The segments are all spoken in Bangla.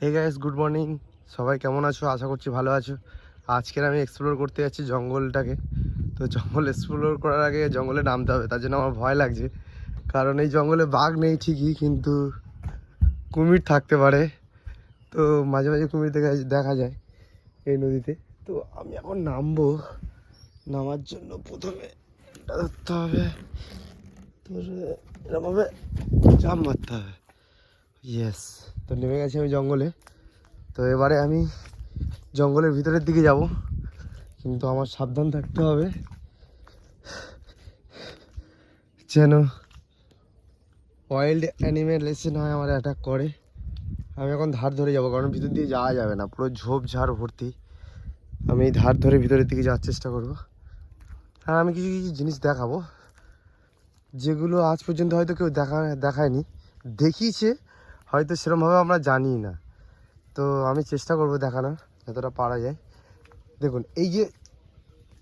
হে গাইস গুড মর্নিং সবাই কেমন আছো? আশা করছি ভালো আছো। আজকের আমি এক্সপ্লোর করতে যাচ্ছি জঙ্গলটাকে। তো জঙ্গল এক্সপ্লোর করার আগে জঙ্গলে নামতে হবে, তার জন্য আমার ভয় লাগছে। কারণ এই জঙ্গলে বাঘ নেই ঠিকই, কিন্তু কুমির থাকতে পারে। তো মাঝে মাঝে কুমির দেখা দেখা যায় এই নদীতে। তো আমি এখন নামবো। নামার জন্য প্রথমে এটা ধরতে হবে। ধরে এরমভাবে জাম মারতে হবে। ইয়েস তো নেমে গেছি আমি জঙ্গলে। তো এবারে আমি জঙ্গলের ভিতরের দিকে যাব। কিন্তু আমার সাবধান থাকতে হবে। যেন ওয়াইল্ড অ্যানিমেল এসে নয় আমার অ্যাটাক করে। আমি এখন ধার ধরে যাব, কারণ ভিতর দিয়ে যাওয়া যাবে না। পুরো ঝোপ ঝাড় ভর্তি। আমি ধার ধরে ভিতরের দিকে যাওয়ার চেষ্টা করব। আর আমি কিছু কিছু জিনিস দেখাবো। যেগুলো আজ পর্যন্ত হয়তো কেউ দেখা, দেখায়নি। দেখিয়েছে হয়তো সেরকমভাবে আমরা জানি না। তো আমি চেষ্টা করব দেখানোর, যতটা পারা যায়। দেখুন, এই যে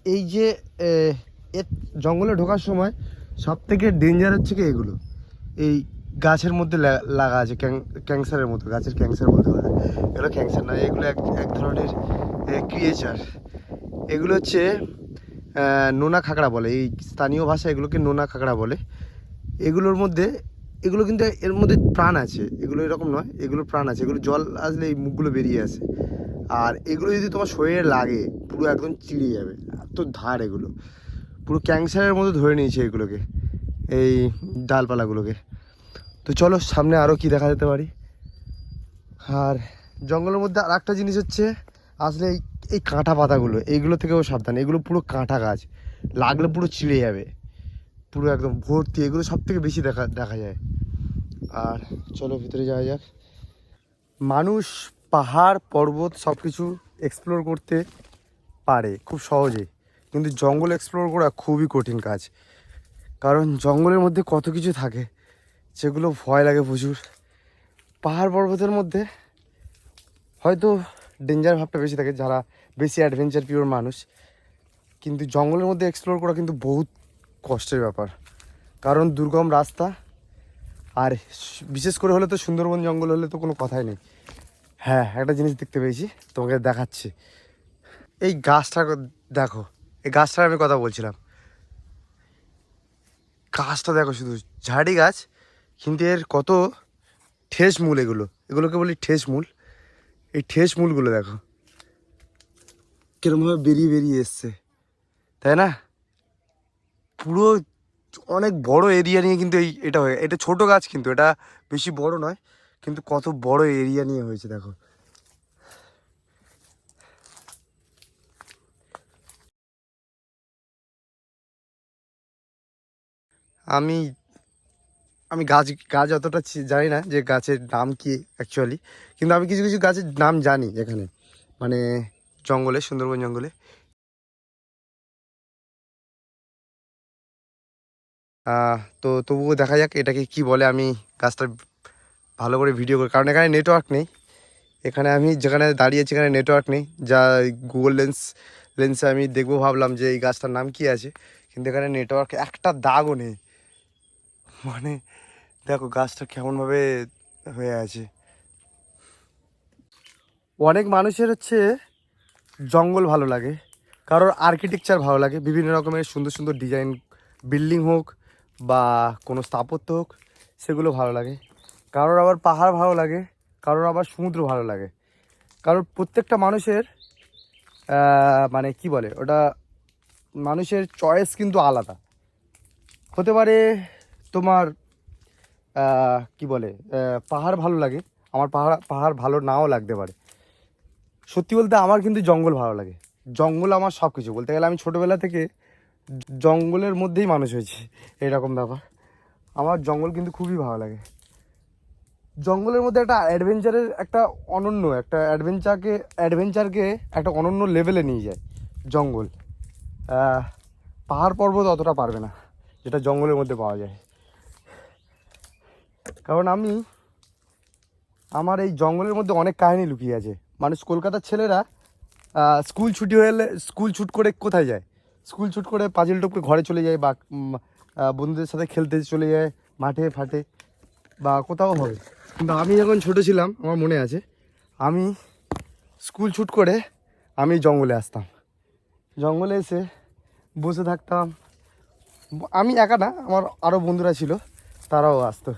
এই যে এর জঙ্গলে ঢোকার সময় সব থেকে ডেঞ্জার হচ্ছে কি এগুলো? এই গাছের মধ্যে লাগা- আছে, ক্যাং- ক্যান্সারের মতো, গাছের ক্যান্সার বলতে পারে এগুলো ক্যান্সার নয়, এগুলো এক এক ধরনের ক্রিয়েচার এগুলো হচ্ছে নোনা খাকড়া বলে, এই স্থানীয় ভাষায় এগুলোকে নোনা খাকড়া বলে। এগুলোর মধ্যে এগুলো কিন্তু এর মধ্যে প্রাণ আছে। এগুলো এরকম নয়, এগুলো প্রাণ আছে। এগুলো জল আসলে এই মুখগুলো বেরিয়ে আসে। আর এগুলো যদি তোমার শরীরে লাগে, পুরো একদম চিড়ে যাবে। এত ধার এগুলো। পুরো ক্যান্সারের মতো ধরে নিয়েছে এগুলোকে, এই ডালপালাগুলোকে। তো চলো, সামনে আরও কি দেখা যেতে পারি। আর জঙ্গলের মধ্যে আর একটা জিনিস হচ্ছে, আসলে এই কাঁটা পাতাগুলো এইগুলো থেকেও সাবধান। এগুলো পুরো কাঁটা গাছ। লাগলে পুরো ছিঁড়ে যাবে। পুরো একদম ভর্তি, এগুলো সব থেকে বেশি দেখা দেখা যায়। আর চলো ভিতরে যাওয়া যাক। মানুষ, পাহাড়, পর্বত সব কিছু এক্সপ্লোর করতে পারে খুব সহজেই কিন্তু জঙ্গল এক্সপ্লোর করা খুবই কঠিন কাজ। কারণ জঙ্গলের মধ্যে কত কিছু থাকে যেগুলো ভয় লাগে প্রচুর। পাহাড়, পর্বতের মধ্যে হয়তো ডেঞ্জার ভাবটা বেশি থাকে, যারা বেশি অ্যাডভেঞ্চার পিওর মানুষ। কিন্তু জঙ্গলের মধ্যে এক্সপ্লোর করা কিন্তু বহুত কষ্টের ব্যাপার। কারণ দুর্গম রাস্তা, আর বিশেষ করে হলে তো সুন্দরবন জঙ্গল হলে তো কোনো কথাই নেই। হ্যাঁ একটা জিনিস দেখতে পেয়েছি, তোমাকে দেখাচ্ছি। এই গাছটা দেখো, এই গাছটার আমি কথা বলছিলাম। গাছটা দেখো শুধু, ঝাড়ি গাছ, কিন্তু এর কত ঠেস মূল এগুলো। এগুলোকে বলি ঠেস মূল। এই ঠেস মূলগুলো দেখো। কিরমভাবে বেরিয়ে বেরিয়ে এসছে। তাই না? পুরো অনেক বড় এরিয়া নিয়ে কিন্তু এই এটা হয়ে এটা ছোট গাছ কিন্তু, এটা বেশি বড় নয়, কিন্তু কত বড় এরিয়া নিয়ে হয়েছে দেখো। আমি আমি গাছ গাছ অতটা জানি না যে গাছের নাম কি অ্যাকচুয়ালি কিন্তু আমি কিছু কিছু গাছের নাম জানি এখানে। মানে জঙ্গলে, সুন্দরবন জঙ্গলে। তো তবুও দেখা যাক এটাকে কি বলে। আমি গাছটা ভালো করে ভিডিও করি। কারণ এখানে নেটওয়ার্ক নেই। এখানে আমি যেখানে দাঁড়িয়েছি এখানে নেটওয়ার্ক নেই। যা গুগল লেন্স লেন্সে আমি দেখব ভাবলাম যে এই গাছটার নাম কি আছে। কিন্তু এখানে নেটওয়ার্ক একটা দাগও নেই। মানে দেখো গাছটা কেমনভাবে হয়ে আছে। অনেক মানুষের হচ্ছে জঙ্গল ভালো লাগে। কারোর আর্কিটেকচার ভালো লাগে। বিভিন্ন রকমের সুন্দর সুন্দর ডিজাইন বিল্ডিং হোক বা কোনো স্থাপত্য হোক, সেগুলো ভালো লাগে। কারোর আবার পাহাড় ভালো লাগে, কারোর আবার সমুদ্র ভালো লাগে। কারণ প্রত্যেকটা মানুষের মানে কি বলে, ওটা মানুষের চয়েস কিন্তু আলাদা। হতে পারে তোমার কি বলে পাহাড় ভালো লাগে, আমার পাহাড় পাহাড় ভালো নাও লাগতে পারে। সত্যি বলতে আমার কিন্তু জঙ্গল ভালো লাগে। জঙ্গল আমার সব কিছু বলতে গেলে আমি ছোটোবেলা থেকে জঙ্গলের মধ্যেই মানুষ হয়েছি। এরকম ব্যাপার। আমার জঙ্গল কিন্তু খুবই ভালো লাগে। জঙ্গলের মধ্যে একটা অ্যাডভেঞ্চারের একটা অনন্য, একটা অ্যাডভেঞ্চারকে অ্যাডভেঞ্চারকে একটা অনন্য লেভেলে নিয়ে যায় জঙ্গল। পাহাড় পর্বত অতটা পারবে না, যেটা জঙ্গলের মধ্যে পাওয়া যায়। কারণ আমি, আমার এই জঙ্গলের মধ্যে অনেক কাহিনী লুকিয়ে আছে। মানুষ কলকাতার ছেলেরা স্কুল ছুটি হয়ে স্কুল ছুট করে কোথায় যায়? স্কুল ছুট করে পাঁচিল টপকে ঘরে চলে যায় বা বন্ধুদের সাথে খেলতে চলে যায়, মাঠে ফাটে বা কোথাও হবে কিন্তু আমি যখন ছোট ছিলাম, আমার মনে আছে, আমি স্কুল ছুট করে আমি জঙ্গলে আসতাম। জঙ্গলে এসে বসে থাকতাম। আমি একা না, আমার আরও বন্ধুরা ছিল, তারাও আসতো।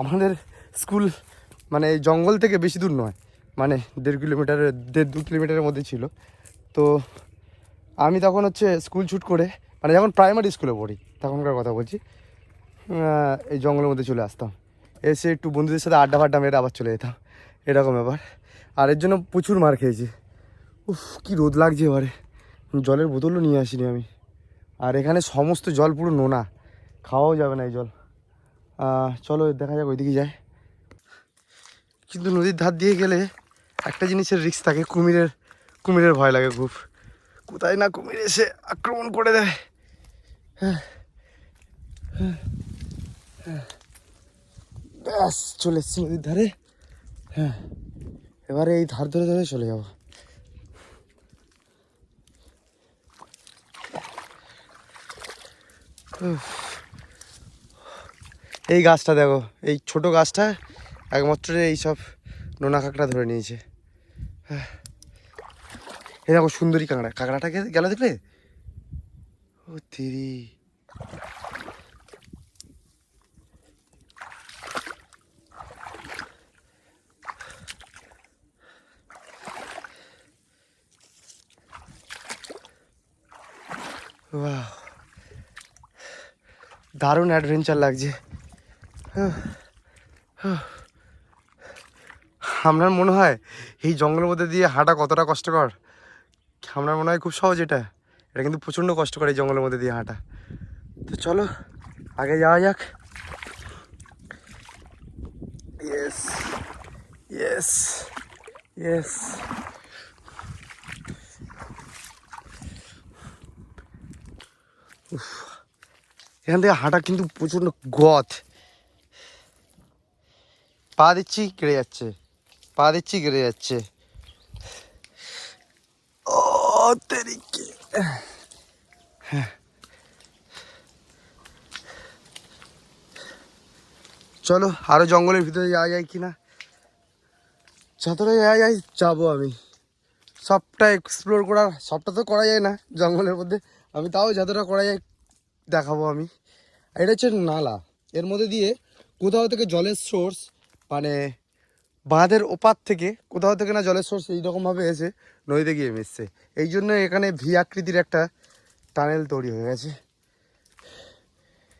আমাদের স্কুল মানে জঙ্গল থেকে বেশি দূর নয় মানে দেড় কিলোমিটারের দেড় দু কিলোমিটারের মধ্যে ছিল। তো আমি তখন হচ্ছে স্কুল ছুট করে মানে যখন প্রাইমারি স্কুলে পড়ি, তখনকার কথা বলছি এই জঙ্গলের মধ্যে চলে আসতাম। এসে একটু বন্ধুদের সাথে আড্ডা ফাড্ডা মেরে আবার চলে যেতাম। এরকম ব্যাপার। আর এর জন্য প্রচুর মার খেয়েছি। উফ, কী রোদ লাগছে এবারে। জলের বোতলও নিয়ে আসিনি আমি। আর এখানে সমস্ত জল পুরো নোনা। খাওয়াও যাবে না এই জল। চলো দেখা যাক ওইদিকে যায় কিন্তু নদীর ধার দিয়ে গেলে একটা জিনিসের রিস্ক থাকে, কুমিরের কুমিরের ভয় লাগে খুব। কোথায় না কুমির এসে আক্রমণ করে দেয়। ব্যাস, চলে এসছি নদীর ধারে হ্যাঁ এবারে এই ধার ধরে ধরে চলে যাব। এই গাছটা দেখো, এই ছোট গাছটা একমাত্র এই সব নোনা কাঁকড়া ধরে নিয়েছে হ্যাঁ। এই দেখো সুন্দরী কাঁকড়া। কাঁকড়াটা গেল দেখলে? ও, তেরি। দারুণ অ্যাডভেঞ্চার লাগছে। আপনার মনে হয় এই জঙ্গলের মধ্যে দিয়ে হাঁটা কতটা কষ্টকর। আপনার মনে হয় খুব সহজ এটা। এটা কিন্তু প্রচণ্ড কষ্টকর এই জঙ্গলের মধ্যে দিয়ে হাঁটা। তো চলো, আগে যাওয়া যাক। ইয়েস ইয়েস ইয়েস এখান থেকে হাঁটা কিন্তু প্রচণ্ড গথ পা দিচ্ছি, কেড়ে যাচ্ছে। পা দিচ্ছি, কেড়ে যাচ্ছে। ও তেরিকে চলো, আরও জঙ্গলের ভিতরে যাওয়া যায় কিনা? যতটা যাওয়া যায়, যাব আমি। সবটা এক্সপ্লোর করা সবটা তো করা যায় না জঙ্গলের মধ্যে। আমি তাও যতটা করা যায় দেখাবো আমি। এটা হচ্ছে নালা। এর মধ্যে দিয়ে কোথাও থেকে জলের সোর্স মানে বাঁধের ওপার থেকে, কোথাও থেকে না জলের সোর্স এইরকমভাবে এসে নদীতে গিয়ে মিশছে। এই জন্য এখানে ভি আকৃতির একটা টানেল তৈরি হয়ে গেছে।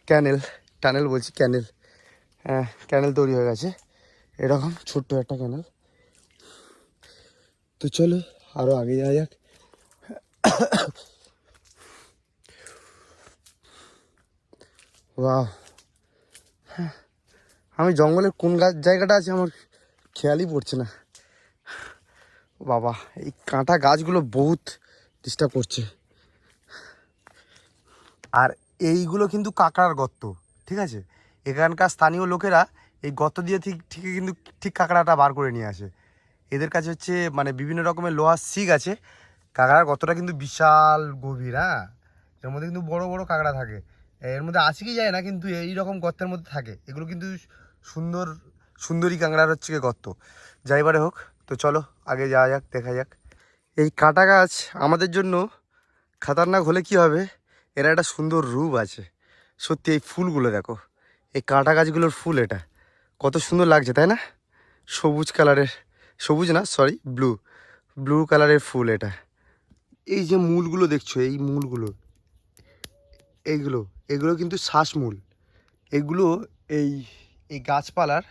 ক্যানেল টানেল বলছি ক্যানেল হ্যাঁ ক্যানেল তৈরি হয়ে গেছে। এরকম ছোট্ট একটা ক্যানেল তো চলো আরও আগে যাওয়া যাক। বাহ আমি জঙ্গলের কোন গাছ জায়গাটা আছে আমার খেয়ালই পড়ছে না। বাবা, এই কাঁটা গাছগুলো বহুত ডিস্টার্ব করছে। আর এইগুলো কিন্তু কাঁকড়ার গর্ত, ঠিক আছে? এখানকার স্থানীয় লোকেরা এই গর্ত দিয়ে ঠিক ঠিক কিন্তু, ঠিক কাঁকড়াটা বার করে নিয়ে আসে। এদের কাছে হচ্ছে মানে বিভিন্ন রকমের লোহার শিক আছে। কাঁকড়ার গর্তটা কিন্তু বিশাল গভীর হ্যাঁ? এর মধ্যে কিন্তু বড় বড় কাঁকড়া থাকে। এর মধ্যে কি যায় না, কিন্তু এই রকম গর্তের মধ্যে থাকে। এগুলো কিন্তু সুন্দর সুন্দরী কাঁকড়ার হচ্ছে গিয়ে গর্ত। যাইবারে হোক, তো চলো আগে যাওয়া যাক, দেখা যাক। এই কাঁটা গাছ আমাদের জন্য খাতারনাক হলে কি হবে? এর একটা সুন্দর রূপ আছে। সত্যি এই ফুলগুলো দেখো, এই কাঁটা গাছগুলোর ফুল এটা। কত সুন্দর লাগছে, তাই না? সবুজ কালারের, সবুজ না সরি ব্লু ব্লু কালারের ফুল এটা। এই যে মূলগুলো দেখছ, এই মূলগুলো, এইগুলো, এগুলো কিন্তু শ্বাসমূল। এগুলো এই এই গাছপালার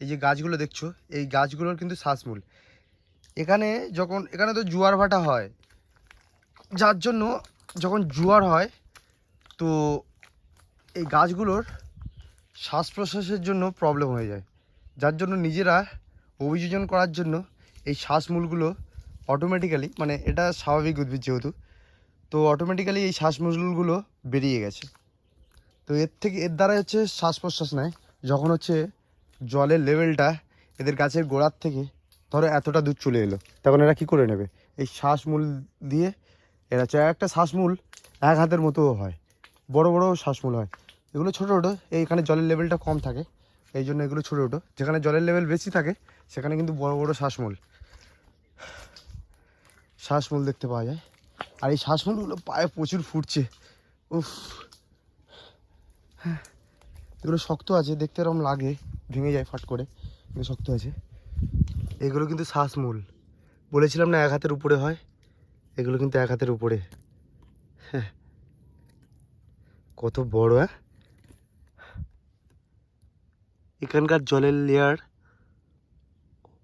এই যে গাছগুলো দেখছ, এই গাছগুলোর কিন্তু শ্বাসমূল। এখানে যখন, এখানে তো জোয়ার ভাটা হয়, যার জন্য যখন জোয়ার হয়, তো এই গাছগুলোর শ্বাস প্রশ্বাসের জন্য প্রবলেম হয়ে যায়। যার জন্য নিজেরা অভিযোজন করার জন্য এই শ্বাসমূলগুলো অটোমেটিক্যালি মানে এটা স্বাভাবিক উদ্ভিদ যেহেতু, তো অটোমেটিক্যালি এই শ্বাসমূলগুলো বেরিয়ে গেছে। তো এর থেকে, এর দ্বারা হচ্ছে শ্বাস প্রশ্বাস নেয়। যখন হচ্ছে জলের লেভেলটা এদের গাছের গোড়ার থেকে ধরো এতটা দূর চলে এলো। তখন এরা কী করে নেবে? এই শ্বাসমূল দিয়ে এরা হচ্ছে একটা শ্বাসমূল এক হাতের মতো হয়, বড় বড় শ্বাসমূল হয়। এগুলো ছোটো ছোটো, এইখানে জলের লেভেলটা কম থাকে, এই জন্য এগুলো ছোটো ছোটো। যেখানে জলের লেভেল বেশি থাকে, সেখানে কিন্তু বড় বড় শ্বাসমূল। শ্বাসমূল দেখতে পাওয়া যায়। আর এই শ্বাসমূলগুলো পায়ে প্রচুর ফুটছে। উফ। হ্যাঁ এগুলো শক্ত আছে, দেখতে এরকম লাগে, ভেঙে যায় ফাট করে, কিন্তু শক্ত আছে। এগুলো কিন্তু শ্বাসমূল। বলেছিলাম না, এক হাতের উপরে হয়, এগুলো কিন্তু এক হাতের উপরে। হ্যাঁ। কত বড় হ্যাঁ? এখানকার জলের লেয়ার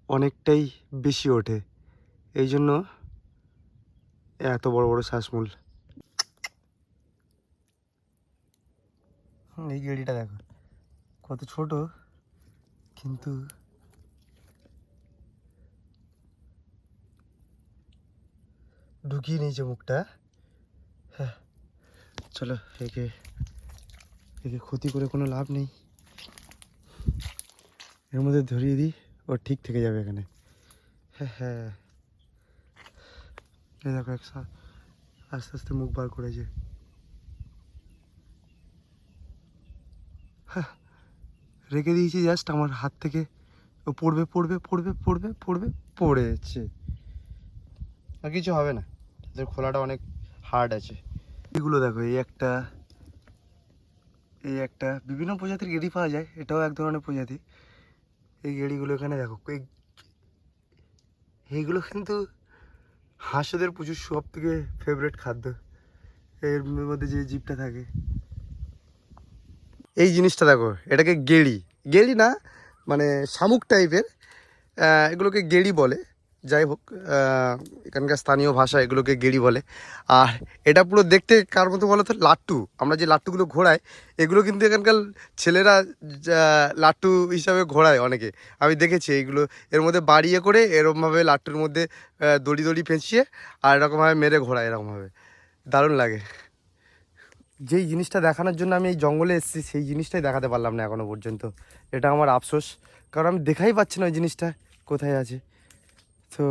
অনেকটাই বেশি ওঠে। এই জন্য এত বড় বড় শ্বাসমূল। এই গেড়িটা দেখো। কত ছোট কিন্তু ঢুকিয়ে নিয়েছে মুখটা। হ্যাঁ চলো একে একে ক্ষতি করে কোনো লাভ নেই। এর মধ্যে ধরিয়ে দিই ও ঠিক থেকে যাবে এখানে। হ্যাঁ হ্যাঁ। দেখো এক সা- আস্তে আস্তে মুখ বার করেছে। হ্যাঁ, রেখে দিয়েছি জাস্ট আমার হাত থেকে ও পড়বে পড়বে পড়বে পড়বে পড়বে, পড়েছে। আর কিছু হবে না। এদের খোলাটা অনেক হার্ড আছে। এগুলো দেখো, এই একটা এই একটা, বিভিন্ন প্রজাতির গেড়ি পাওয়া যায়, এটাও এক ধরনের প্রজাতি। এই গেড়িগুলো এখানে দেখো, এই, এইগুলো কিন্তু হাঁসদের প্রচুর সব থেকে ফেভারেট খাদ্য। এর মধ্যে যে জিপটা থাকে। এই জিনিসটা দেখো, এটাকে গেড়ি। গেড়ি না মানে শামুক টাইপের এগুলোকে গেড়ি বলে। যাই হোক এখানকার স্থানীয় ভাষা এগুলোকে গেড়ি বলে। আর এটা পুরো দেখতে কার মতো বলো তো, লাট্টু। আমরা যে লাট্টুগুলো ঘোরাই এগুলো কিন্তু এখানকার ছেলেরা লাট্টু হিসাবে ঘোরায় অনেকে। আমি দেখেছি এইগুলো এর মধ্যে বাড়িয়ে করে এরকমভাবে লাট্টুর মধ্যে দড়ি দড়ি পেঁচিয়ে আর এরকমভাবে মেরে ঘোরায় এরকমভাবে। দারুণ লাগে। যেই জিনিসটা দেখানোর জন্য আমি এই জঙ্গলে এসেছি, সেই জিনিসটাই দেখাতে পারলাম না এখনও পর্যন্ত। এটা আমার আফসোস। কারণ আমি দেখাই পাচ্ছি না ওই জিনিসটা কোথায় আছে। তো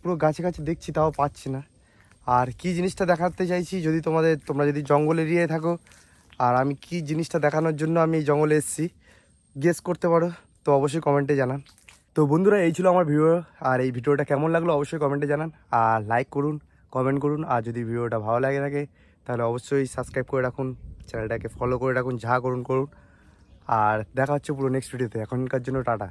পুরো গাছে গাছে দেখছি, তাও পাচ্ছি না। আর কি জিনিসটা দেখাতে চাইছি, যদি তোমাদের, তোমরা যদি জঙ্গল এরিয়ায় থাকো, আর আমি কি জিনিসটা দেখানোর জন্য আমি এই জঙ্গলে এসেছি গেস করতে পারো, তো অবশ্যই কমেন্টে জানান। তো বন্ধুরা, এই ছিল আমার ভিডিও আর এই ভিডিওটা কেমন লাগল, অবশ্যই কমেন্টে জানান। আর লাইক করুন কমেন্ট করুন। আর যদি ভিডিওটা ভালো লাগে থাকে তাহলে অবশ্যই সাবস্ক্রাইব করে রাখুন চ্যানেলটাকে ফলো করে রাখুন, যা করুন করুন। আর দেখা হচ্ছে পুরো নেক্সট ভিডিওতে এখনকার জন্য টাটা।